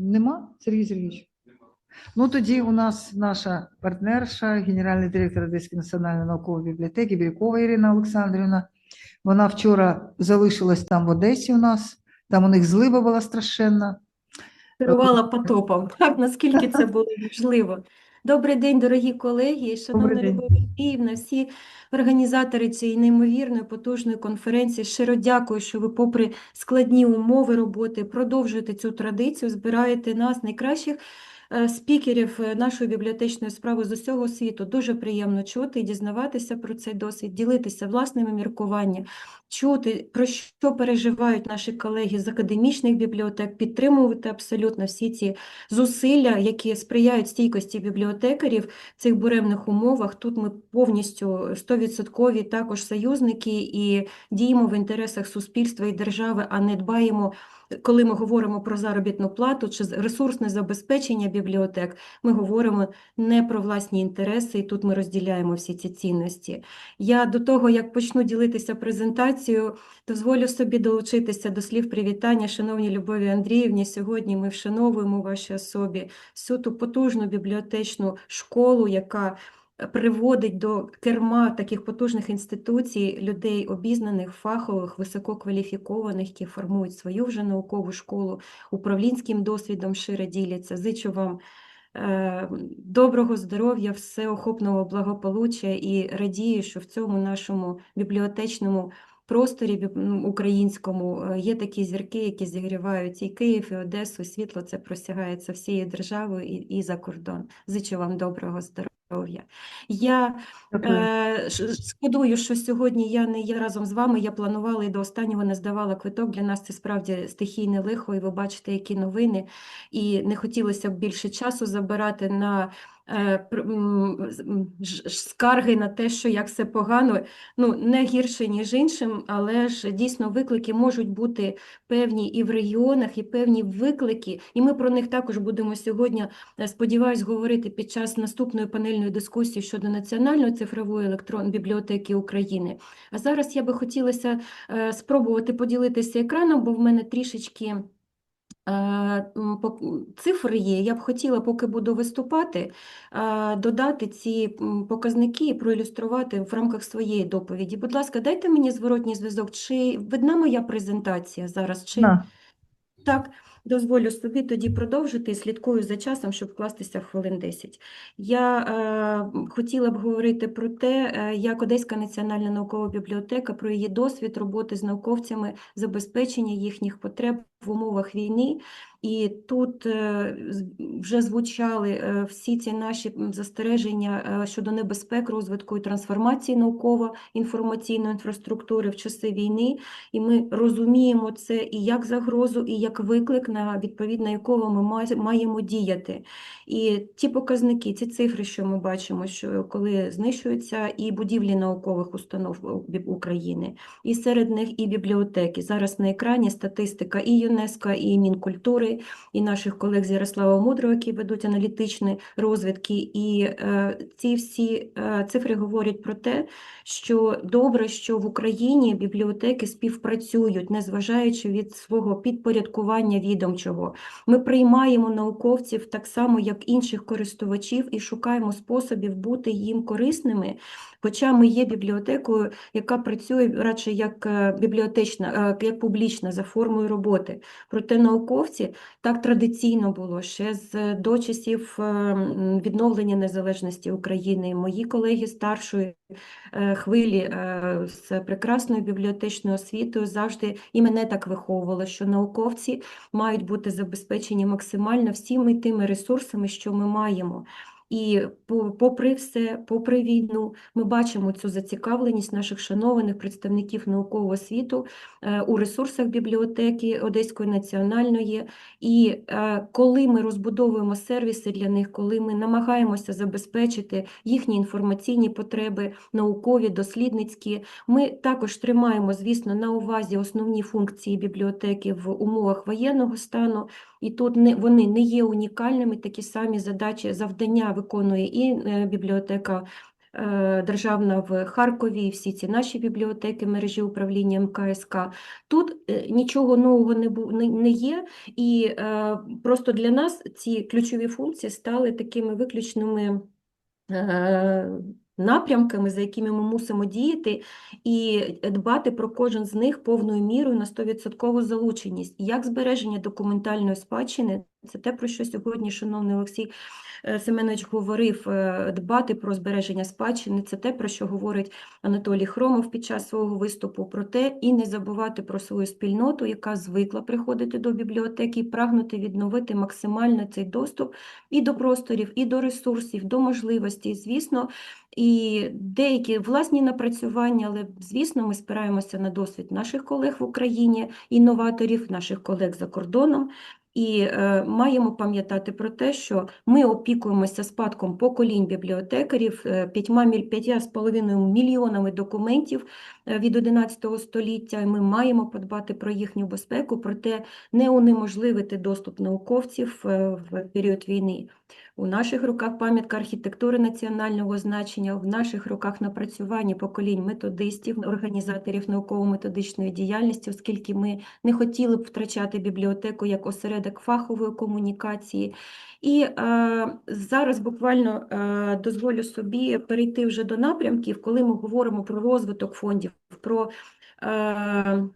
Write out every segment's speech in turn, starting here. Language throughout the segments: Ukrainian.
Нема, Сергій Сергійович? Ну, тоді у нас наша партнерша, генеральний директор Одеської національної наукової бібліотеки Бірюкова Ірина Олександрівна. Вона вчора залишилась там в Одесі у нас, там у них злива була страшенна. Керувала потопом. Так, наскільки це було можливо. Добрий день, дорогі колеги, шановна. Любов Андріївна, всі організатори цієї неймовірної потужної конференції. Щиро дякую, що ви, попри складні умови роботи, продовжуєте цю традицію, збираєте нас, найкращих е, спікерів е, нашої бібліотечної справи з усього світу. Дуже приємно чути і дізнаватися про цей досвід, ділитися власними міркуваннями, чути, про що переживають наші колеги з академічних бібліотек, підтримувати абсолютно всі ці зусилля, які сприяють стійкості бібліотекарів в цих буремних умовах. Тут ми повністю 100% також союзники і діємо в інтересах суспільства і держави, а не дбаємо, коли ми говоримо про заробітну плату чи ресурсне забезпечення бібліотек, ми говоримо не про власні інтереси, і тут ми розділяємо всі ці цінності. Я до того, як почну ділитися презентацією, дозволю собі долучитися до слів привітання, шановній Любові Андріївні. Сьогодні ми вшановуємо вашій особі всю ту потужну бібліотечну школу, яка приводить до керма таких потужних інституцій людей обізнаних, фахових, висококваліфікованих, які формують свою вже наукову школу, управлінським досвідом шире діляться. Зичу вам е, доброго здоров'я, всеохопного благополуччя і радію, що в цьому нашому бібліотечному просторі українському е, є такі зірки, які зігрівають і Київ, і Одесу, світло це просягається всією державою і, і за кордон. Зичу вам доброго здоров'я. Я. Е, Шкодую, що сьогодні я не є разом з вами. Я планувала і до останнього не здавала квиток. Для нас це справді стихійне лихо, і ви бачите, які новини. І не хотілося б більше часу забирати на скарги на те, що як все погано. Ну, не гірше, ніж іншим, але ж дійсно виклики можуть бути певні і в регіонах, і певні виклики. І ми про них також будемо сьогодні Е, Сподіваюсь, говорити під час наступної панельної дискусії щодо національної цифрової електронної бібліотеки України. А зараз я би хотілося е, спробувати поділитися екраном, бо в мене трішечки. Е, Цифри є. Я б хотіла, поки буду виступати, е, додати ці показники і проілюструвати в рамках своєї доповіді. Будь ласка, дайте мені зворотній зв'язок. Чи видна моя презентація зараз? Чи... Да. Так, дозволю собі тоді продовжити слідкую за часом, щоб вкластися в хвилин 10. Я е, хотіла б говорити про те, е, як Одеська національна наукова бібліотека, про її досвід роботи з науковцями, забезпечення їхніх потреб в умовах війни. І тут е, вже звучали е, всі ці наші застереження е, щодо небезпек розвитку і трансформації науково-інформаційної інфраструктури в часи війни. І ми розуміємо це і як загрозу, і як виклик, на відповідно якого ми маємо діяти. І ті показники, ці цифри, що ми бачимо, що коли знищуються і будівлі наукових установ України, і серед них і бібліотеки. Зараз на екрані статистика і ЮНЕСКО, і Мінкультури, і наших колег з Ярослава Мудрого, які ведуть аналітичні розвідки. І е, ці всі е, цифри говорять про те, що добре, що в Україні бібліотеки співпрацюють, незважаючи від свого підпорядкування відомчого. Ми приймаємо науковців так само, як інших користувачів, і шукаємо способів бути їм корисними. Хоча ми є бібліотекою, яка працює радше як е, бібліотечна, е, як публічна за формою роботи. Проте науковці так традиційно було ще з до часів е, відновлення незалежності України. Мої колеги старшої е, хвилі е, з прекрасною бібліотечною освітою завжди і мене так виховувало, що науковці мають бути забезпечені максимально всіми тими ресурсами, що ми маємо. І попри все, попри війну, ми бачимо цю зацікавленість наших шанованих представників наукового світу е, у ресурсах бібліотеки Одеської національної. І е, коли ми розбудовуємо сервіси для них, коли ми намагаємося забезпечити їхні інформаційні потреби, наукові, дослідницькі, ми також тримаємо, звісно, на увазі основні функції бібліотеки в умовах воєнного стану. І тут не, вони не є унікальними, такі самі задачі, завдання виконує і е, бібліотека е, державна в Харкові, і всі ці наші бібліотеки мережі управління МКСК. Тут е, нічого нового не, є, і просто для нас ці ключові функції стали такими виключними напрямками, за якими ми мусимо діяти, і дбати про кожен з них повною мірою на 100% залученість. Як збереження документальної спадщини, це те, про що сьогодні шановний Олексій е, Семенович говорив, е, дбати про збереження спадщини, це те, про що говорить Анатолій Хромов під час свого виступу, про те, і не забувати про свою спільноту, яка звикла приходити до бібліотеки, прагнути відновити максимально цей доступ і до просторів, і до ресурсів, до можливостей, звісно, і деякі власні напрацювання, але, звісно, ми спираємося на досвід наших колег в Україні, інноваторів, наших колег за кордоном. І е, маємо пам'ятати про те, що ми опікуємося спадком поколінь бібліотекарів, е, п'ятьма міль- з половиною мільйонами документів е, від 11 століття. і Ми маємо подбати про їхню безпеку, проте не унеможливити доступ науковців е, в період війни. У наших руках пам'ятка архітектури національного значення, в наших руках напрацювання поколінь методистів, організаторів науково-методичної діяльності, оскільки ми не хотіли б втрачати бібліотеку як осередок фахової комунікації. І е, зараз буквально е, дозволю собі перейти вже до напрямків, коли ми говоримо про розвиток фондів, про е,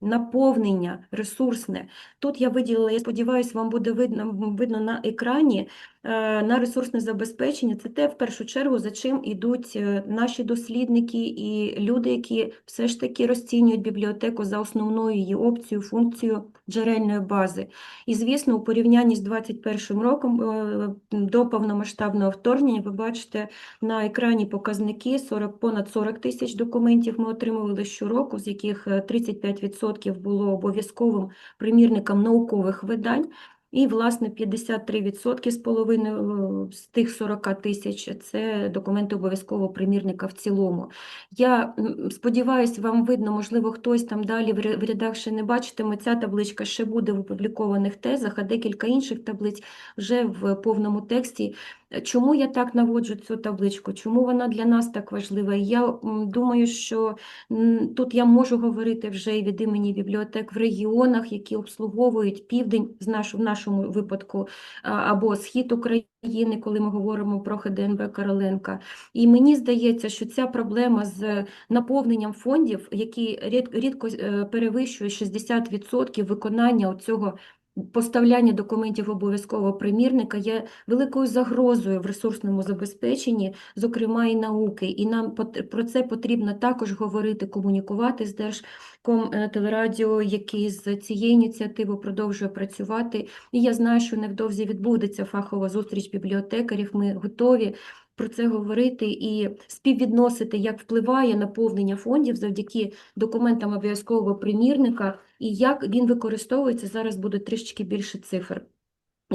наповнення ресурсне. Тут я виділила, я сподіваюся, вам буде видно видно на екрані е, на ресурсне забезпечення. Це те в першу чергу, за чим йдуть е, наші дослідники і люди, які все ж таки розцінюють бібліотеку за основною її опцію, функцію джерельної бази. І, звісно, у порівнянні з 2021 роком е, до повномасштабного вторгнення, ви бачите на екрані показники 40, понад 40 тисяч документів ми отримували щороку, з яких 35%. 50% було обов'язковим примірником наукових видань. І, власне, 53% з половиною е, з тих 40 тисяч це документи обов'язкового примірника в цілому. Я сподіваюся, вам видно, можливо, хтось там далі в рядах ще не бачитиме. Ця табличка ще буде в опублікованих тезах, а декілька інших таблиць вже в повному тексті. Е, Чому я так наводжу цю табличку? Чому вона для нас так важлива? Я думаю, що тут я можу говорити вже і від імені бібліотек в регіонах, які обслуговують південь, в нашому випадку, або схід України, коли ми говоримо про ХДНБ Короленка. І мені здається, що ця проблема з наповненням фондів, які рід- рідко е, перевищує 60% виконання цього поставляння документів обов'язкового примірника, є великою загрозою в ресурсному забезпеченні, зокрема і науки. І нам про це потрібно також говорити, комунікувати з Держком е, телерадіо, який з цією ініціативою продовжує працювати. І я знаю, що невдовзі відбудеться фахова зустріч бібліотекарів. Ми готові про це говорити і співвідносити, як впливає наповнення фондів завдяки документам обов'язкового примірника і як він використовується. Зараз буде трішечки більше цифр.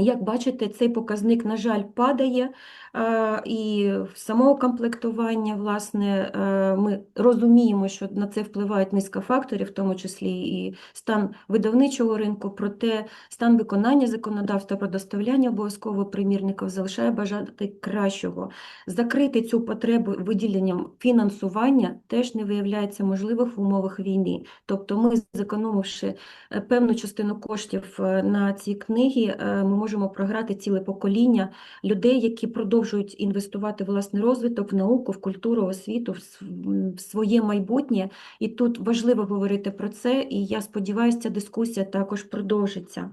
Як бачите, цей показник, на жаль, падає, е, і в самого комплектування, власне, е, ми розуміємо, що на це впливають низка факторів, в тому числі і стан видавничого ринку, проте стан виконання законодавства про доставляння обов'язкового примірників залишає бажати кращого. Закрити цю потребу виділенням фінансування теж не виявляється можливих в умовах війни. Тобто ми, зекономивши е, певну частину коштів на ці книги, ми можемо програти ціле покоління людей, які продовжують інвестувати в власний розвиток, в науку, в культуру, освіту, в св- м, в своє майбутнє. І тут важливо говорити про це, і я сподіваюся, ця дискусія також продовжиться.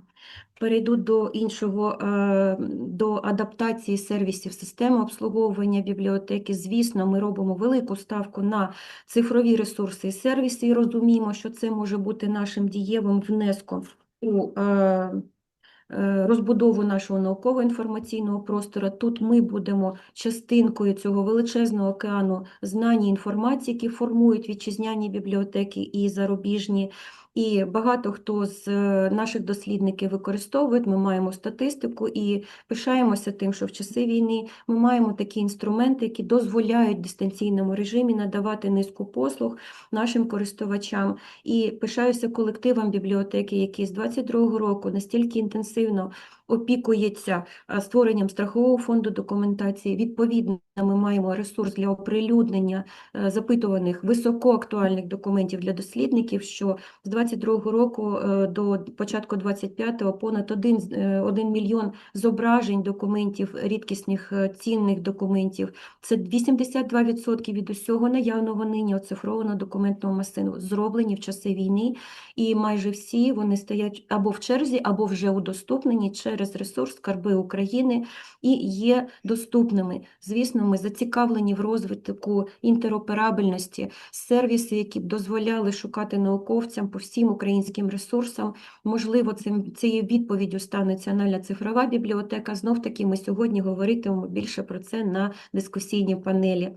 Перейду до іншого, е, до адаптації сервісів системи обслуговування бібліотеки. Звісно, ми робимо велику ставку на цифрові ресурси і сервіси, і розуміємо, що це може бути нашим дієвим внеском у е, розбудову нашого науково-інформаційного простору. Тут ми будемо частинкою цього величезного океану знань і інформації, які формують вітчизняні бібліотеки і зарубіжні. І багато хто з е, наших дослідників використовують. Ми маємо статистику і пишаємося тим, що в часи війни ми маємо такі інструменти, які дозволяють в дистанційному режимі надавати низку послуг нашим користувачам. І пишаюся колективом бібліотеки, які з 22-го року настільки інтенсивно опікується е, створенням страхового фонду документації. Відповідно, ми маємо ресурс для оприлюднення е, запитуваних високоактуальних документів для дослідників, що з 22 року е, до початку 25-го понад 1, 1 мільйон зображень документів, рідкісних цінних документів. Це 82% від усього наявного нині оцифрованого документного масиву, зроблені в часи війни, і майже всі вони стоять або в черзі, або вже удоступнені через ресурс Скарби України і є доступними. Звісно, ми зацікавлені в розвитку інтероперабельності, сервіси, які б дозволяли шукати науковцям по всім українським ресурсам. Можливо, цим цією відповіддю стане Національна цифрова бібліотека. Знов таки ми сьогодні говоритимемо більше про це на дискусійній панелі.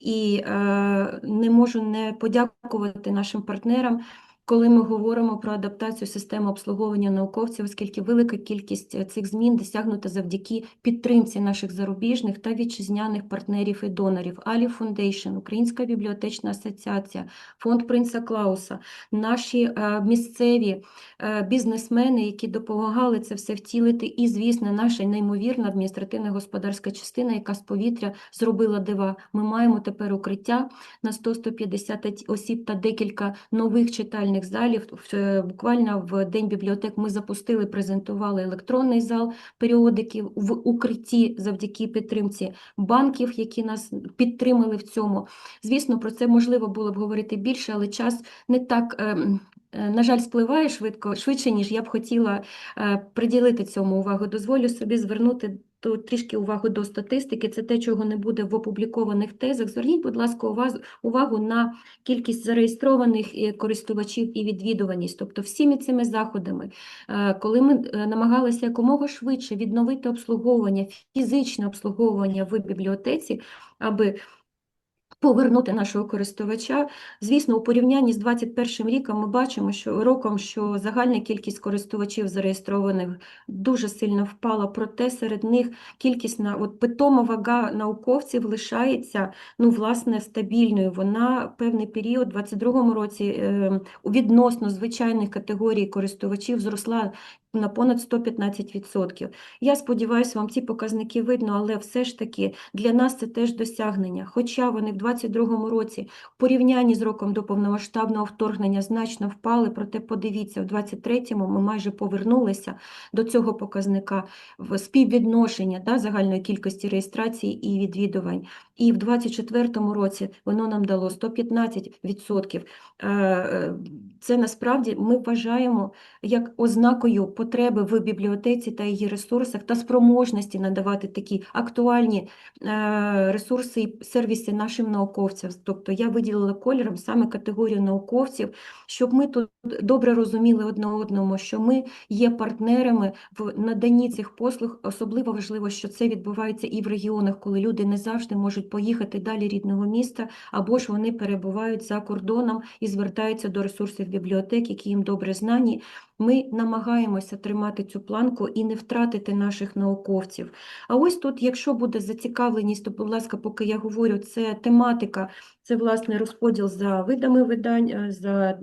І е, не можу не подякувати нашим партнерам, коли ми говоримо про адаптацію системи обслуговування науковців, оскільки велика кількість е, цих змін досягнута завдяки підтримці наших зарубіжних та вітчизняних партнерів і донорів. Алі Фундейшн, Українська бібліотечна асоціація, фонд Принца Клауса, наші е, місцеві е, бізнесмени, які допомагали це все втілити, і, звісно, наша неймовірна адміністративна господарська частина, яка з повітря зробила дива. Ми маємо тепер укриття на 100-150 осіб та декілька нових читальних залів. Е, Буквально в День бібліотек ми запустили, презентували електронний зал періодиків в укритті завдяки підтримці банків, які нас підтримали в цьому. Звісно, про це можливо було б говорити більше, але час не так, ем, е, на жаль, спливає швидко, швидше, ніж я б хотіла е, приділити цьому увагу. Дозволю собі звернути то трішки увагу до статистики. Це те, чого не буде в опублікованих тезах. Зверніть, будь ласка, увагу на кількість зареєстрованих е, користувачів і відвідуваність. Тобто всіми цими заходами, е, коли ми е, намагалися якомога швидше відновити обслуговування, фізичне обслуговування в бібліотеці, аби повернути нашого користувача. Звісно, у порівнянні з 2021 роком ми бачимо, що роком, що загальна кількість користувачів зареєстрованих дуже сильно впала, проте серед них кількісна, от питома вага науковців лишається, ну, власне, стабільною. Вона певний період, у 2022 році, е, у відносно звичайних категорій користувачів зросла на понад 115%. Я сподіваюся, вам ці показники видно, але все ж таки для нас це теж досягнення. Хоча вони в 2022 році в порівнянні з роком до повномасштабного вторгнення значно впали, проте подивіться, в 2023 ми майже повернулися до цього показника в співвідношення да, загальної кількості реєстрацій і відвідувань. І в 2024 році воно нам дало 115%. Е, е, Це насправді ми вважаємо як ознакою потреби в бібліотеці та її ресурсах та спроможності надавати такі актуальні е, ресурси і сервіси нашим науковцям. Тобто я виділила кольором саме категорію науковців, щоб ми тут добре розуміли одне одному, що ми є партнерами в наданні цих послуг. Особливо важливо, що це відбувається і в регіонах, коли люди не завжди можуть поїхати далі рідного міста, або ж вони перебувають за кордоном і звертаються до ресурсів бібліотек, які їм добре знані. Ми намагаємося тримати цю планку і не втратити наших науковців. А ось тут, якщо буде зацікавленість, то, будь ласка, поки я говорю, це тематика, це власне розподіл за видами видань, е, за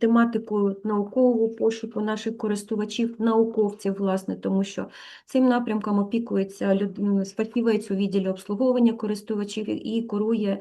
тематикою наукового пошуку наших користувачів, науковців, власне, тому що цим напрямком опікується люд... фахівець у відділі обслуговування користувачів і курує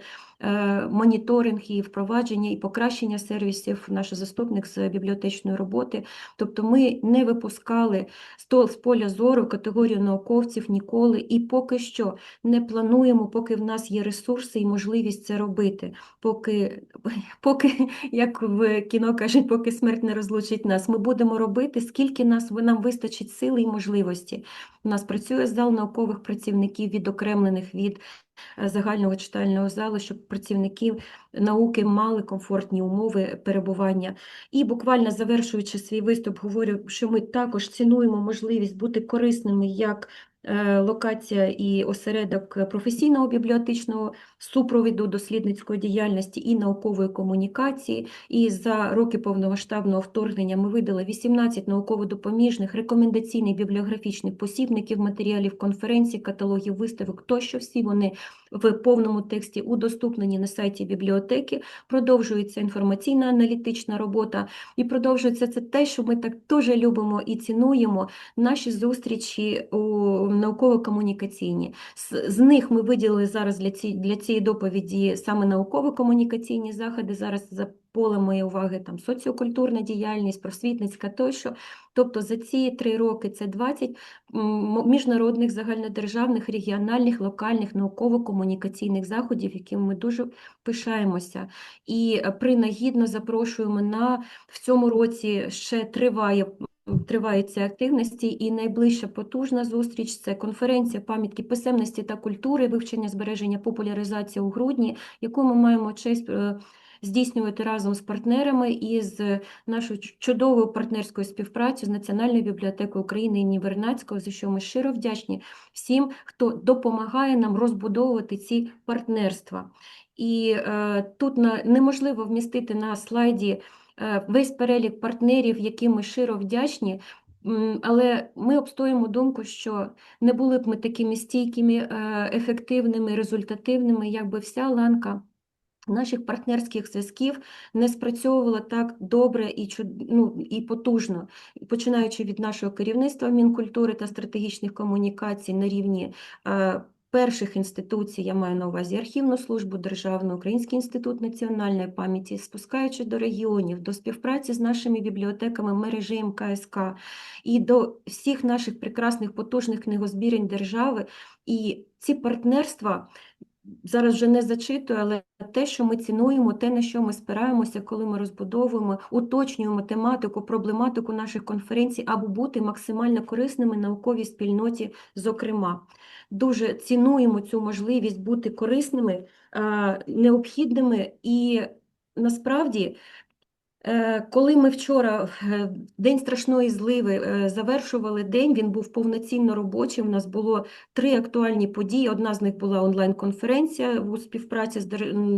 моніторинг і впровадження і покращення сервісів, наш заступник з бібліотечної роботи. Тобто ми не випускали з з поля зору категорію науковців ніколи і поки що не плануємо, поки в нас є ресурси і можливість це робити. Поки, поки як в кіно кажуть, поки смерть не розлучить нас, ми будемо робити, скільки нас нам вистачить сили і можливості. У нас працює зал наукових працівників, відокремлених від е, загального читального залу, щоб працівники науки мали комфортні умови перебування. І буквально завершуючи свій виступ, говорю, що ми також цінуємо можливість бути корисними як е, локація і осередок професійного бібліотечного супровіду дослідницької діяльності і наукової комунікації. І за роки повномасштабного вторгнення ми видали 18 науково-допоміжних рекомендаційних бібліографічних посібників, матеріалів конференцій, каталогів виставок тощо. Всі вони в повному тексті удоступнені на сайті бібліотеки. Продовжується інформаційна аналітична робота і продовжується це те, що ми так дуже любимо і цінуємо наші зустрічі у науково-комунікаційні. З, з них ми виділили зараз для, ці, для цієї доповіді саме науково-комунікаційні заходи. Зараз за полем моєї уваги там соціокультурна діяльність, просвітницька тощо. Тобто за ці три роки це 20 міжнародних, загальнодержавних, регіональних, локальних науково-комунікаційних заходів, якими ми дуже пишаємося. І е, принагідно запрошуємо на в цьому році ще триває. Тривають ці активності, і найближча потужна зустріч це конференція пам'ятки писемності та культури, вивчення збереження популяризація у грудні, яку ми маємо честь е, здійснювати разом з партнерами і з нашою чудовою партнерською співпрацею з Національною бібліотекою України імені Вернадського, за що ми щиро вдячні всім, хто допомагає нам розбудовувати ці партнерства. І е, тут на, неможливо вмістити на слайді весь перелік партнерів, яким ми щиро вдячні. Але ми обстоїмо думку, що не були б ми такими стійкими, е, ефективними, результативними, якби вся ланка наших партнерських зв'язків не спрацьовувала так добре і, ну, і потужно, починаючи від нашого керівництва Мінкультури та стратегічних комунікацій на рівні е, перших інституцій, я маю на увазі архівну службу державну, Український інститут національної пам'яті, спускаючи до регіонів, до співпраці з нашими бібліотеками мережі МКСК і до всіх наших прекрасних потужних книгозбірень держави. І ці партнерства зараз вже не зачитую, але те, що ми цінуємо, те, на що ми спираємося, коли ми розбудовуємо, уточнюємо тематику, проблематику наших конференцій, або бути максимально корисними науковій спільноті, зокрема. Дуже цінуємо цю можливість бути корисними, необхідними і насправді. Е, Коли ми вчора, в день страшної зливи, е, завершували день, він був повноцінно робочим. У нас було три актуальні події. Одна з них була онлайн-конференція у співпраці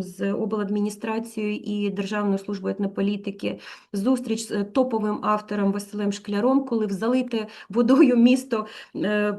з, обладміністрацією і Державною службою етнополітики, зустріч з е, топовим автором Василем Шкляром, коли в залите водою місто е,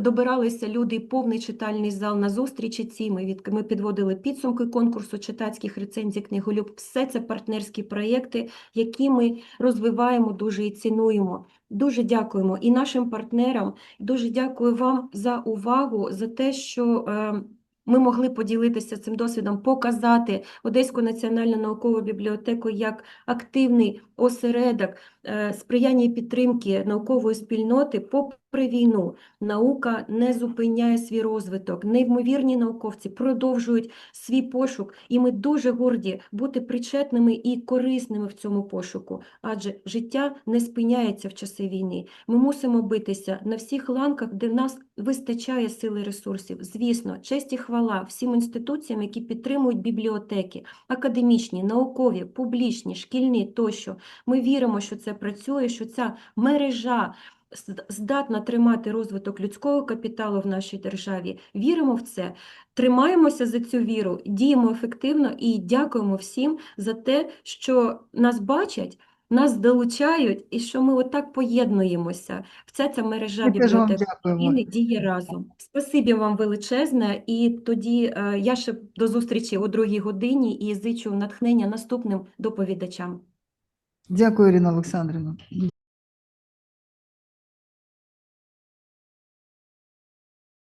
добиралися люди, повний читальний зал на зустрічі ці. Ми підводили підсумки конкурсу читацьких рецензій книголюб. Все це партнерські проєкти, які ми розвиваємо дуже і цінуємо. Дуже дякуємо і нашим партнерам. Дуже дякую вам за увагу, за те, що е, ми могли поділитися цим досвідом, показати Одеську національну наукову бібліотеку як активний осередок е, сприяння і підтримки наукової спільноти попри війну. Наука не зупиняє свій розвиток. Неймовірні науковці продовжують свій пошук, і ми дуже горді бути причетними і корисними в цьому пошуку, адже життя не спиняється в часи війни. Ми мусимо битися на всіх ланках, де в нас вистачає сили ресурсів. Звісно, честь і хвала всім інституціям, які підтримують бібліотеки, академічні, наукові, публічні, шкільні тощо. Ми віримо, що це працює, що ця мережа здатна тримати розвиток людського капіталу в нашій державі. Віримо в це, тримаємося за цю віру, діємо ефективно і дякуємо всім за те, що нас бачать. Нас долучають і що ми отак поєднуємося. Вся ця мережа бібліотек. України діє разом. Спасибі вам величезне, і тоді е, я ще до зустрічі о другій годині і зичу натхнення наступним доповідачам. Дякую, Ірина Олександрівна.